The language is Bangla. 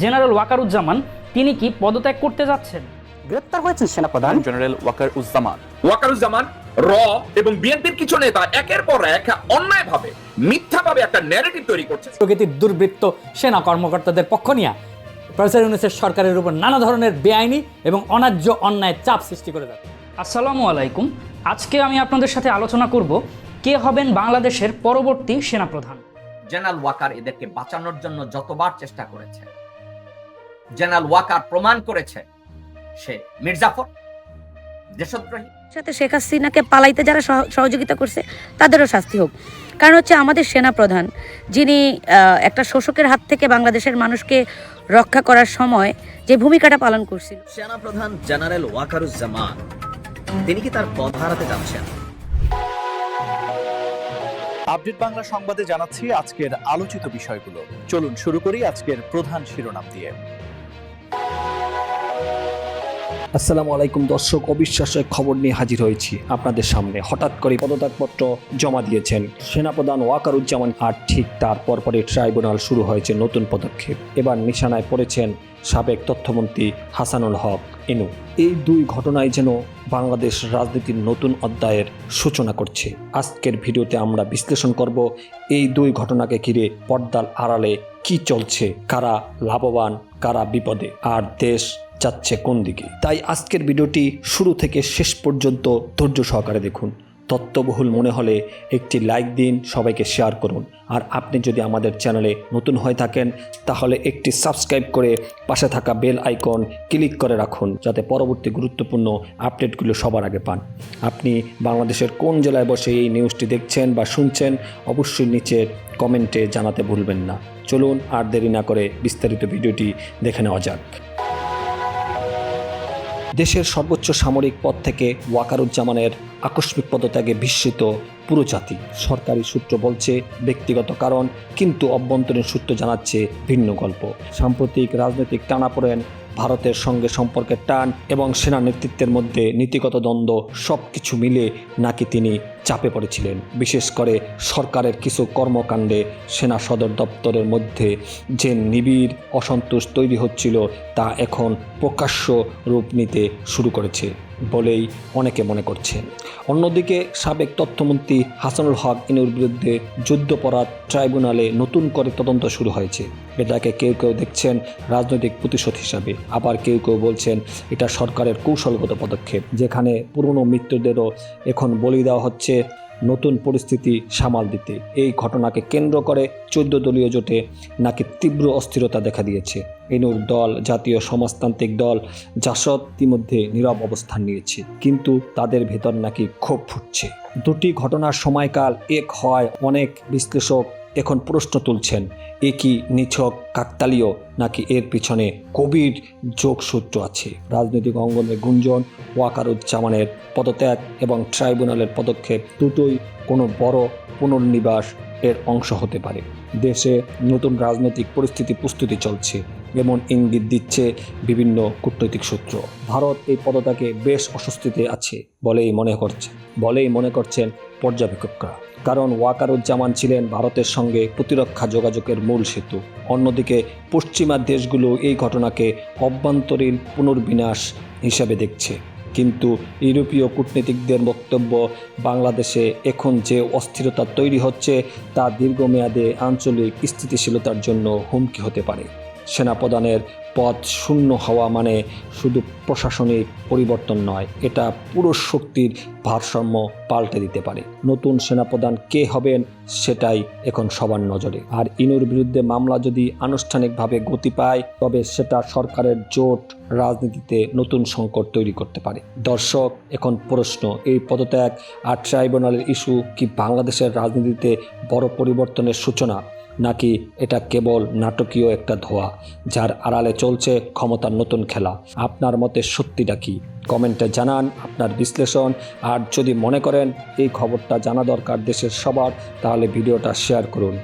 জেনারেল ওয়াকারুজ্জামান তিনি কি পদত্যাগ করতে যাচ্ছেন? গ্রেপ্তার হয়েছেন সেনাপ্রধান। জেনারেল ওয়াকার উজ্জামান ওয়াকারুজ্জামান র এবং বিএনপির কিছু নেতা একের পর এক অন্যায়ভাবে মিথ্যাভাবে একটা ন্যারেটিভ তৈরি করছে। প্রকৃতির দুর্বৃত্ত সেনা কর্মকর্তাদের পক্ষ নিয়ে প্রফেসর ইউনুসের সরকারের উপর নানা ধরনের বেআইনি এবং অন্যায্য অন্যায় চাপ সৃষ্টি করে যাচ্ছে। আসসালামু আলাইকুম। আজকে আমি আপনাদের সাথে আলোচনা করব কে হবেন বাংলাদেশের পরবর্তী সেনাপ্রধান? জেনারেল ওয়াকার এদেরকে বাঁচানোর জন্য যতবার চেষ্টা করেছে জেনারেল ওয়াকার প্রমাণ করেছে সে মির্জাফর দেশদ্রোহী। সাথে শেখ হাসিনাকে পালাইতে যারা সহযোগিতা করছে তাদেরও শাস্তি হোক। কারণ হচ্ছে আমাদের সেনা প্রধান যিনি একটা শোষকের হাত থেকে বাংলাদেশের মানুষকে রক্ষা করার সময় যে ভূমিকাটা পালন করছিল। সেনাপ্রধান জেনারেল ওয়াকারুজ্জামান তিনি কি তার পদ হারাতে যাচ্ছেন? আপডেট বাংলা সংবাদে জানাচ্ছি আজকের আলোচিত বিষয়গুলো। চলুন শুরু করি আজকের প্রধান শিরোনাম দিয়ে। আসসালামু আলাইকুম দর্শক অবিশ্বাসের খবর নিয়ে হাজির হয়েছি আপনাদের সামনে। হঠাৎ করে পদত্যাগপত্র জমা দিয়েছেন সেনাপ্রধান ওয়াকারুজ্জামান আর ঠিক তার পরপরই ট্রাইব্যুনাল শুরু হয়েছে নতুন পদক্ষেপ। এবার নিশানায় পড়েছেন সাবেক তথ্যমন্ত্রী হাসানুল হক ইনু। এই দুই ঘটনায় যেন বাংলাদেশ রাজনীতির নতুন অধ্যায়ের সূচনা করছে। আজকের ভিডিওতে আমরা বিশ্লেষণ করব এই দুই ঘটনাকে ঘিরে পর্দার আড়ালে কি চলছে, কারা লাভবান, কারা বিপদে। আর দেশ যাচ্ছে কোন দিকে? তাই আজকের ভিডিওটি শুরু থেকে শেষ পর্যন্ত ধৈর্য সহকারে দেখুন। তত্ত্ববহুল মনে হলে একটি লাইক দিন, সবাইকে শেয়ার করুন। আর আপনি যদি আমাদের চ্যানেলে নতুন হয়ে থাকেন, তাহলে একটি সাবস্ক্রাইব করে পাশে থাকা বেল আইকন ক্লিক করে রাখুন, যাতে পরবর্তী গুরুত্বপূর্ণ আপডেটগুলো সবার আগে পান। আপনি বাংলাদেশের কোন জেলায় বসে এই নিউজটি দেখছেন বা শুনছেন, অবশ্যই নিচে কমেন্টে জানাতে ভুলবেন না। চলুন আর দেরি না করে বিস্তারিত ভিডিওটি দেখে নেওয়া যাক। দেশের সর্বোচ্চ সামরিক পদ থেকে ওয়াকারুজ্জামানের আকস্মিক পদত্যাগে বিস্মিত পুরো জাতি। সরকারি সূত্র বলছে, ব্যক্তিগত কারণ, কিন্তু অভ্যন্তরীণ সূত্র জানাচ্ছে ভিন্ন গল্প। সাম্প্রতিক রাজনৈতিক টানাপোড়েন, ভারতের সঙ্গে সম্পর্কের টান এবং সেনা নেতৃত্বের মধ্যে নীতিগত দ্বন্দ্ব সব কিছু মিলে নাকি তিনি চাপে পড়েছিলেন। বিশেষ করে সরকারের কিছু কর্মকাণ্ডে সেনা সদর দপ্তরের মধ্যে যে নিবিড় অসন্তোষ তৈরি হচ্ছিল তা এখন প্রকাশ্য রূপ নিতে শুরু করেছে বলেই অনেকে মনে করছেন। অন্যদিকে সাবেক তথ্যমন্ত্রী হাসানুল হক ইনুর বিরুদ্ধে যুদ্ধপরাধ ট্রাইব্যুনালে নতুন করে তদন্ত শুরু হয়েছে। এটাকে কেউ কেউ দেখছেন রাজনৈতিক প্রতিশোধ হিসাবে। আবার কেউ কেউ বলছেন এটা সরকারের কৌশলগত পদক্ষেপ, যেখানে পুরনো মৃত্যুদেরও এখন বলি দেওয়া হচ্ছে নতুন পরিস্থিতি সামাল দিতে। এই ঘটনাকে কেন্দ্র করে চোদ্দ দলীয় জোটে নাকি তীব্র অস্থিরতা দেখা দিয়েছে। এনুর দল, জাতীয় সমাজতান্ত্রিক দল, জাসদ ইতিমধ্যে নীরব অবস্থান নিয়েছে, কিন্তু তাদের ভেতর নাকি ক্ষোভ ফুটছে। দুটি ঘটনার সময়কাল এক হয় অনেক বিশ্লেষক এখন প্রশ্ন তুলছেন, এ কি নিছক কাকতালীয় নাকি এর পিছনে গভীর যোগসূত্র আছে? রাজনৈতিক অঙ্গনে গুঞ্জন, ওয়াকারুজ্জামানের পদত্যাগ এবং ট্রাইব্যুনালের পদক্ষেপ দুটোই কোনো বড় পুনর্নিবাস এর অংশ হতে পারে। দেশে নতুন রাজনৈতিক পরিস্থিতি প্রস্তুতি চলছে এমন ইঙ্গিত দিচ্ছে বিভিন্ন কূটনৈতিক সূত্র। ভারত এই পদত্যাগে বেশ অস্বস্তিতে আছে বলেই মনে করছে, বলেই মনে করছেন পর্যবেক্ষকরা। কারণ ওয়াকারুজ্জামান ছিলেন ভারতের সঙ্গে প্রতিরক্ষা যোগাযোগের মূল সেতু। অন্যদিকে পশ্চিমা দেশগুলো এই ঘটনাকে অভ্যন্তরীণ পুনর্বিনাশ হিসাবে দেখছে। কিন্তু ইউরোপীয় কূটনীতিকদের বক্তব্য, বাংলাদেশে এখন যে অস্থিরতা তৈরি হচ্ছে, তা দীর্ঘমেয়াদে আঞ্চলিক স্থিতিশীলতার জন্য হুমকি হতে পারে। সেনাপ্রধানের পদ শূন্য হওয়া মানে শুধু প্রশাসনিক পরিবর্তন নয়, এটা পুরো শক্তির ভারসাম্য পাল্টে দিতে পারে। নতুন সেনাপ্রধান কে হবেন সেটাই এখন সবার নজরে। আর ইনুর বিরুদ্ধে মামলা যদি আনুষ্ঠানিকভাবে গতি পায়, তবে সেটা সরকারের জোট রাজনীতিতে নতুন সংকট তৈরি করতে পারে। দর্শক, এখন প্রশ্ন, এই পদত্যাগ আর ট্রাইব্যুনালের ইস্যু কি বাংলাদেশের রাজনীতিতে বড় পরিবর্তনের সূচনা? নাকি এটা কেবল নাটকীয় একটা ধোয়া যার আড়ালে চলছে ক্ষমতার নতুন খেলা? আপনার মতে সত্যিটা কি? কমেন্টে জানান আপনার বিশ্লেষণ। আর যদি মনে করেন এই খবরটা জানা দরকার দেশের সবার, তাহলে ভিডিওটা শেয়ার করুন।